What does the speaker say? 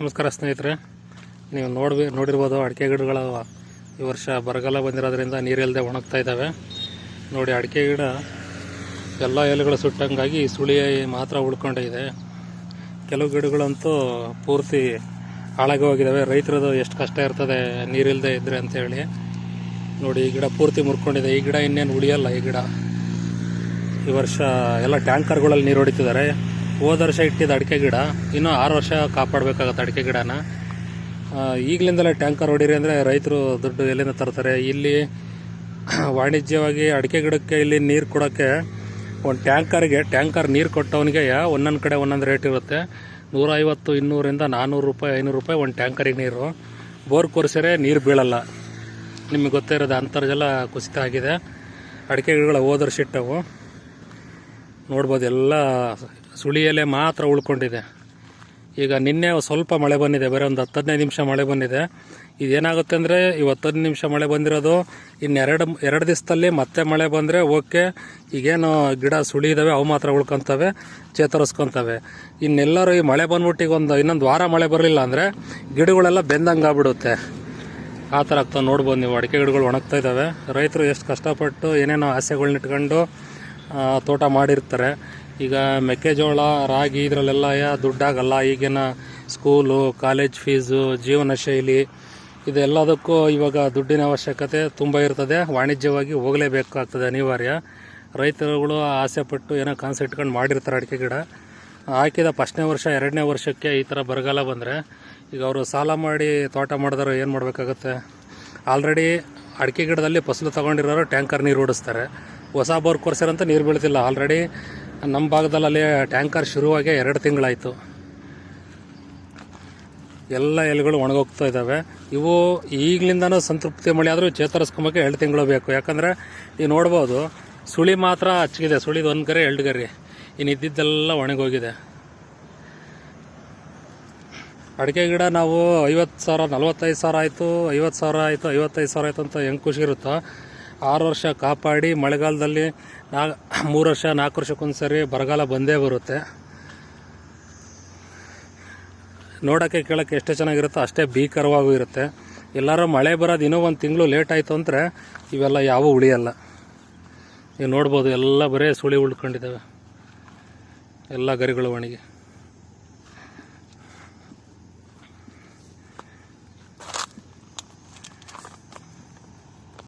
ನಮಸ್ಕಾರ ಸ್ನೇಹಿತರೆ. ನೀವು ನೋಡ್ಬಿ ನೋಡಿರ್ಬೋದು ಅಡಿಕೆ ಗಿಡಗಳು ಈ ವರ್ಷ ಬರಗಾಲ ಬಂದಿರೋದ್ರಿಂದ ನೀರಿಲ್ಲದೆ ಒಣಗ್ತಾ ಇದ್ದಾವೆ ನೋಡಿ, ಅಡಿಕೆ ಗಿಡ ಎಲ್ಲ ಎಲೆಗಳು ಸುಟ್ಟಂಗಾಗಿ ಸುಳಿ ಮಾತ್ರ ಉಳ್ಕೊಂಡಿದೆ ಕೆಲವು ಗಿಡಗಳಂತೂ ಪೂರ್ತಿ ಹಾಳಾಗಿ ಹೋಗಿದ್ದಾವೆ ರೈತರದು ಎಷ್ಟು ಕಷ್ಟ ಇರ್ತದೆ ನೀರಿಲ್ಲದೆ ಇದ್ದರೆ ಅಂತೇಳಿ ನೋಡಿ, ಈ ಗಿಡ ಪೂರ್ತಿ ಮುರ್ಕೊಂಡಿದೆ. ಈ ಗಿಡ ಇನ್ನೇನು ಉಳಿಯಲ್ಲ ಈ ಗಿಡ. ಈ ವರ್ಷ ಎಲ್ಲ ಟ್ಯಾಂಕರ್ಗಳಲ್ಲಿ ನೀರು ಹೊಡಿತಿದ್ದಾರೆ. ಹೋದ ವರ್ಷ ಇಟ್ಟಿದ್ದ ಅಡಿಕೆ ಗಿಡ, ಇನ್ನೂ ಆರು ವರ್ಷ ಕಾಪಾಡಬೇಕಾಗತ್ತೆ ಅಡಿಕೆ ಗಿಡನ. ಈಗಲಿಂದಲೇ ಟ್ಯಾಂಕರ್ ಹೊಡೀರಿ ಅಂದರೆ ರೈತರು ದುಡ್ಡು ಎಲ್ಲಿಂದ ತರ್ತಾರೆ? ಇಲ್ಲಿ ವಾಣಿಜ್ಯವಾಗಿ ಅಡಿಕೆ ಗಿಡಕ್ಕೆ ಇಲ್ಲಿ ನೀರು ಕೊಡೋಕ್ಕೆ ಒಂದು ಟ್ಯಾಂಕರ್ಗೆ, ಟ್ಯಾಂಕರ್ ನೀರು ಕೊಟ್ಟವನಿಗೆ ಒಂದೊಂದು ಕಡೆ ಒಂದೊಂದು ರೇಟ್ ಇರುತ್ತೆ. ನೂರ ಐವತ್ತು ಇನ್ನೂರಿಂದ ನಾನ್ನೂರು ರೂಪಾಯಿ, ಐನೂರು ರೂಪಾಯಿ ಒಂದು ಟ್ಯಾಂಕರಿಗೆ ನೀರು. ಬೋರ್ ಕೊರೆಸಿದ್ರೆ ನೀರು ಬೀಳಲ್ಲ. ನಿಮಗೆ ಗೊತ್ತೇ ಇರೋದು ಅಂತರ್ಜಲ ಕುಸಿತ ಆಗಿದೆ. ಅಡಿಕೆ ಗಿಡಗಳು ಹೋದ ವರ್ಷ ಇಟ್ಟವು. ನೋಡ್ಬೋದು ಎಲ್ಲ ಸುಳಿಯಲ್ಲೇ ಮಾತ್ರ ಉಳ್ಕೊಂಡಿದೆ. ಈಗ ನಿನ್ನೆ ಸ್ವಲ್ಪ ಮಳೆ ಬಂದಿದೆ, ಬರೀ ಒಂದು ಹತ್ತು ನಿಮಿಷ ಮಳೆ ಬಂದಿದೆ. ಇದೇನಾಗುತ್ತೆ ಅಂದರೆ ಇವತ್ತು ಹತ್ತು ನಿಮಿಷ ಮಳೆ ಬಂದಿರೋದು, ಇನ್ನೆರಡು, ಎರಡು ದಿವಸದಲ್ಲಿ ಮತ್ತೆ ಮಳೆ ಬಂದರೆ ಓಕೆ, ಈಗೇನು ಗಿಡ ಸುಳಿ ಇದ್ದಾವೆ ಅವು ಮಾತ್ರ ಉಳ್ಕೊತವೆ, ಚೇತರಿಸ್ಕೊತವೆ. ಇನ್ನೆಲ್ಲರೂ ಈ ಮಳೆ ಬಂದ್ಬಿಟ್ಟು ಈಗ ಒಂದು ಇನ್ನೊಂದು ವಾರ ಮಳೆ ಬರಲಿಲ್ಲ ಅಂದರೆ ಗಿಡಗಳೆಲ್ಲ ಬೆಂದಂಗೆ ಆಗ್ಬಿಡುತ್ತೆ ಆ ಥರ ಆಗ್ತಾವೆ ನೋಡ್ಬೋದು ನೀವು ಅಡಿಕೆ ಗಿಡಗಳು ಒಣಗ್ತಾ ಇದ್ದಾವೆ. ರೈತರು ಎಷ್ಟು ಕಷ್ಟಪಟ್ಟು ಏನೇನೋ ಆಸೆಗಳ್ನ ಇಟ್ಕೊಂಡು ತೋಟ ಮಾಡಿರ್ತಾರೆ. ಈಗ ಮೆಕ್ಕೆಜೋಳ, ರಾಗಿ ಇದರಲ್ಲೆಲ್ಲ ದುಡ್ಡಾಗಲ್ಲ. ಈಗಿನ ಸ್ಕೂಲು ಕಾಲೇಜ್ ಫೀಸು ಜೀವನ ಶೈಲಿ ಇದೆಲ್ಲದಕ್ಕೂ ಇವಾಗ ದುಡ್ಡಿನ ಅವಶ್ಯಕತೆ ತುಂಬ ಇರ್ತದೆ. ವಾಣಿಜ್ಯವಾಗಿ ಹೋಗಲೇಬೇಕಾಗ್ತದೆ ಅನಿವಾರ್ಯ. ರೈತರುಗಳು ಆಸೆ ಪಟ್ಟು ಏನೋ ಕನಸು ಇಟ್ಕೊಂಡು ಮಾಡಿರ್ತಾರೆ ಅಡಿಕೆ ಗಿಡ. ಹಾಕಿದ ಫಸ್ಟ್ನೇ ವರ್ಷ, ಎರಡನೇ ವರ್ಷಕ್ಕೆ ಈ ಥರ ಬರಗಾಲ ಬಂದರೆ ಈಗ ಅವರು ಸಾಲ ಮಾಡಿ ತೋಟ ಮಾಡಿದಾರೋ ಏನು ಮಾಡಬೇಕಾಗತ್ತೆ? ಆಲ್ರೆಡಿ ಅಡಿಕೆ ಗಿಡದಲ್ಲಿ ಫಸಲು ತೊಗೊಂಡಿರೋರು ಟ್ಯಾಂಕರ್ ನೀರು ಓಡಿಸ್ತಾರೆ. ಹೊಸ ಬೋರ್ ಕೊರ್ಸಿರಂತ ನೀರು ಬೀಳ್ತಿಲ್ಲ. ಆಲ್ರೆಡಿ ನಮ್ಮ ಭಾಗದಲ್ಲಿ ಟ್ಯಾಂಕರ್ ಶುರುವಾಗಿ ಎರಡು ತಿಂಗಳಾಯಿತು. ಎಲ್ಲ ಎಲೆಗಳು ಒಣಗೋಗ್ತಾ ಇದ್ದಾವೆ ಇವು ಈಗಲಿಂದನೂ ಸಂತೃಪ್ತಿ ಮಳೆ ಆದರೂ ಚೇತರಿಸ್ಕೊಂಬೋಕೆ ಎರಡು ತಿಂಗಳು ಬೇಕು. ಯಾಕಂದರೆ ನೀವು ನೋಡ್ಬೋದು, ಸುಳಿ ಮಾತ್ರ ಹಚ್ಚಿದೆ ಸುಳಿದು ಒಂದು ಗರಿ, ಎರಡು ಗರಿ. ಇನ್ನು ಇದ್ದಿದ್ದೆಲ್ಲ ಒಣಗೋಗಿದೆ. ಅಡಿಕೆ ಗಿಡ ನಾವು ಐವತ್ತು ಸಾವಿರ, ನಲ್ವತ್ತೈದು ಸಾವಿರ ಆಯಿತು, ಐವತ್ತು ಸಾವಿರ ಆಯಿತು, ಐವತ್ತೈದು ಸಾವಿರ ಆಯಿತು ಅಂತ ಹೆಂಗೆ ಖುಷಿ ಇರುತ್ತೋ ಆರು ವರ್ಷ ಕಾಪಾಡಿ, ಮಳೆಗಾಲದಲ್ಲಿ ನಾ, ಮೂರು ವರ್ಷ, ನಾಲ್ಕು ವರ್ಷಕ್ಕೊಂದ್ಸರಿ ಬರಗಾಲ ಬಂದೇ ಬರುತ್ತೆ. ನೋಡೋಕ್ಕೆ, ಕೇಳೋಕ್ಕೆ ಎಷ್ಟು ಚೆನ್ನಾಗಿರುತ್ತೋ ಅಷ್ಟೇ ಭೀಕರವಾಗೂ ಇರುತ್ತೆ. ಎಲ್ಲರೂ ಮಳೆ ಬರೋದು ಇನ್ನೂ ಒಂದು ತಿಂಗಳು ಲೇಟ್ ಆಯಿತು ಅಂದರೆ ಇವೆಲ್ಲ ಯಾವೂ ಉಳಿಯಲ್ಲ. ನೀವು ನೋಡ್ಬೋದು, ಎಲ್ಲ ಬರೀ ಸುಳಿ ಉಳ್ಕೊಂಡಿದ್ದಾವೆ. ಎಲ್ಲ ಗರಿಗಳು ಒಣಗಿ.